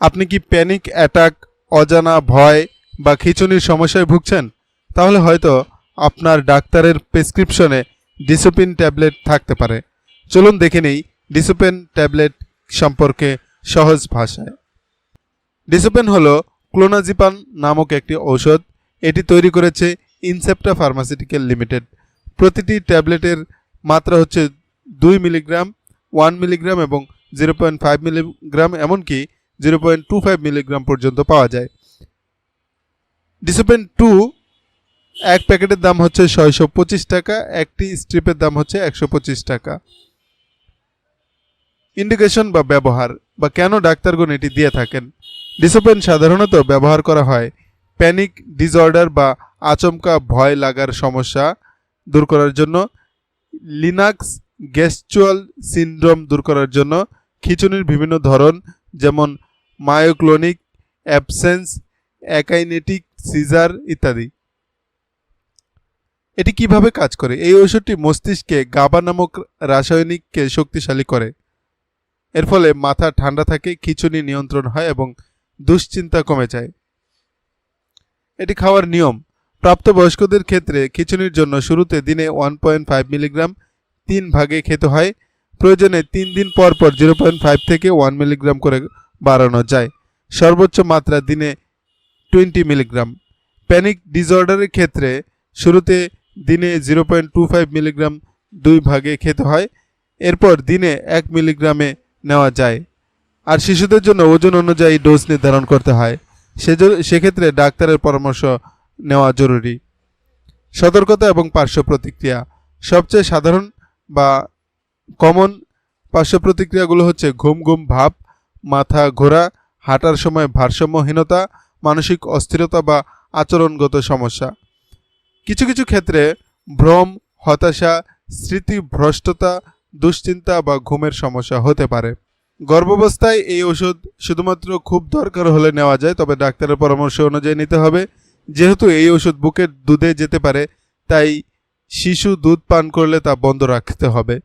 আপনি কি panic attack অজানা ভয় বা খিঁচুনির সমস্যায় ভুগছেন? তাহলে হয়তো আপনার ডাক্তারের প্রেসক্রিপশনে ডিসোপিন ট্যাবলেট থাকতে পারে। চলুন দেখে নেই ডিসোপেন ট্যাবলেট সম্পর্কে সহজ ভাষায়। ডিসোপেন হল ক্লোনাজিপান নামক একটি ঔষধ। এটি তৈরি করেছে ইনসেপ্টা ফার্মাসিউটিক্যাল লিমিটেড প্রতিটি ট্যাবলেটের মাত্রা হচ্ছে দুই মিলিগ্রাম ওয়ান মিলিগ্রাম এবং জিরো পয়েন্ট ফাইভ মিলিগ্রাম এমনকি zero point two five milligram পর্যন্ত পাওয়া যায়। ডিসোপেন টু এক প্যাকেটের দাম হচ্ছে ছয়শো পঁচিশ টাকা, একটি স্ট্রিপের দাম হচ্ছে একশো পঁচিশ টাকা। ইন্ডিকেশন বা ব্যবহার বা কেন ডাক্তারগণ এটি দিয়ে থাকেন? ডিসোপেন সাধারণত ব্যবহার করা হয় প্যানিক ডিসঅর্ডার বা আচমকা ভয় লাগার সমস্যা দূর করার জন্য লিনাক্স গ্যাস্টুয়াল সিনড্রোম দূর করার জন্য খিঁচুনির বিভিন্ন ধরন যেমন মায়োক্লোনিক অ্যাবসেন্স অ্যাকাইনেটিক সিজার ইত্যাদি। এটি কীভাবে কাজ করে? এই ঔষধটি মস্তিষ্কে গাবা নামক রাসায়নিককে শক্তিশালী করে। এর ফলে মাথা ঠান্ডা থাকে, খিঁচুনি নিয়ন্ত্রণ হয় এবং দুশ্চিন্তা কমে যায়। এটি খাওয়ার নিয়ম। প্রাপ্তবয়স্কদের ক্ষেত্রে খিঁচুনির জন্য শুরুতে দিনে ওয়ান পয়েন্ট ফাইভ মিলিগ্রাম তিন ভাগে খেতে হয়। প্রয়োজনে তিন দিন পর পর জিরো পয়েন্ট ফাইভ থেকে ওয়ান মিলিগ্রাম করে বাড়ানো যায়। সর্বোচ্চ মাত্রা দিনে টোয়েন্টি মিলিগ্রাম। প্যানিক ডিসঅর্ডারের ক্ষেত্রে শুরুতে দিনে zero point two five milligram দুই ভাগে খেতে হয়, এরপর দিনে এক মিলিগ্রামে নেওয়া যায়। আর শিশুদের জন্য ওজন অনুযায়ী ডোজ নির্ধারণ করতে হয়। সেজ- সেক্ষেত্রে ডাক্তারের পরামর্শ নেওয়া জরুরি। সতর্কতা এবং পার্শ্ব প্রতিক্রিয়া। সবচেয়ে সাধারণ বা কমন পার্শ্ব প্রতিক্রিয়াগুলো হচ্ছে ঘুম ঘুম, ভাব মাথা ঘোরা, হাঁটার সময় ভারসাম্যহীনতা, মানসিক অস্থিরতা বা আচরণগত সমস্যা। কিছু কিছু ক্ষেত্রে ভ্রম, হতাশা, স্মৃতিভ্রষ্টতা, দুশ্চিন্তা বা ঘুমের সমস্যা হতে পারে। গর্ভাবস্থায় এই ওষুধ শুধুমাত্র খুব দরকার হলে নেওয়া যায়, তবে ডাক্তারের পরামর্শ অনুযায়ী নিতে হবে। যেহেতু এই ওষুধ বুকের দুধে যেতে পারে, তাই শিশু দুধ পান করলে তা বন্ধ রাখতে হবে।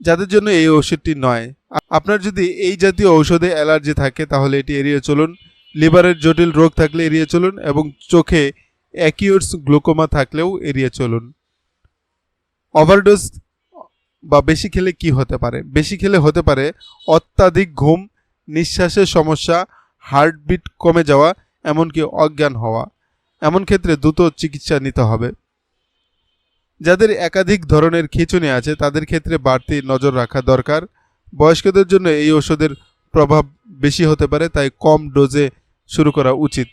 যাদের জন্য এই ওষুধটি নয়। আপনার যদি এই জাতীয় ঔষধে অ্যালার্জি থাকে, তাহলে এটি এড়িয়ে চলুন। লিভারের জটিল রোগ থাকলে এড়িয়ে চলুন এবং চোখে অ্যাকিউটস গ্লুকোমা থাকলেও এড়িয়ে চলুন। ওভারডোজ বা বেশি খেলে কি হতে পারে? বেশি খেলে হতে পারে অত্যাধিক ঘুম, নিঃশ্বাসের সমস্যা, হার্টবিট কমে যাওয়া, এমনকি অজ্ঞান হওয়া। এমন ক্ষেত্রে দ্রুত চিকিৎসা নিতে হবে। যাদের একাধিক ধরনের খিঁচুনি আছে, তাদের ক্ষেত্রে বাড়তি নজর রাখা দরকার। বয়স্কদের জন্য এই ওষুধের প্রভাব বেশি হতে পারে, তাই কম ডোজে শুরু করা উচিত।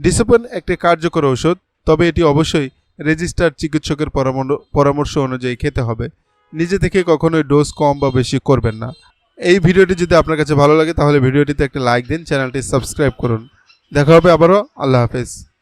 ডিসেপন একটি কার্যকর ওষুধ তবে এটি অবশ্যই রেজিস্টার চিকিৎসকের পরামর- পরামর্শ অনুযায়ী খেতে হবে। নিজে থেকে কখনোই ডোজ কম বা বেশি করবেন না। এই ভিডিওটি যদি আপনার কাছে ভালো লাগে, তাহলে ভিডিওটিতে একটা লাইক দিন, চ্যানেলটি সাবস্ক্রাইব করুন। দেখা হবে আবারও, আল্লাহ হাফেজ।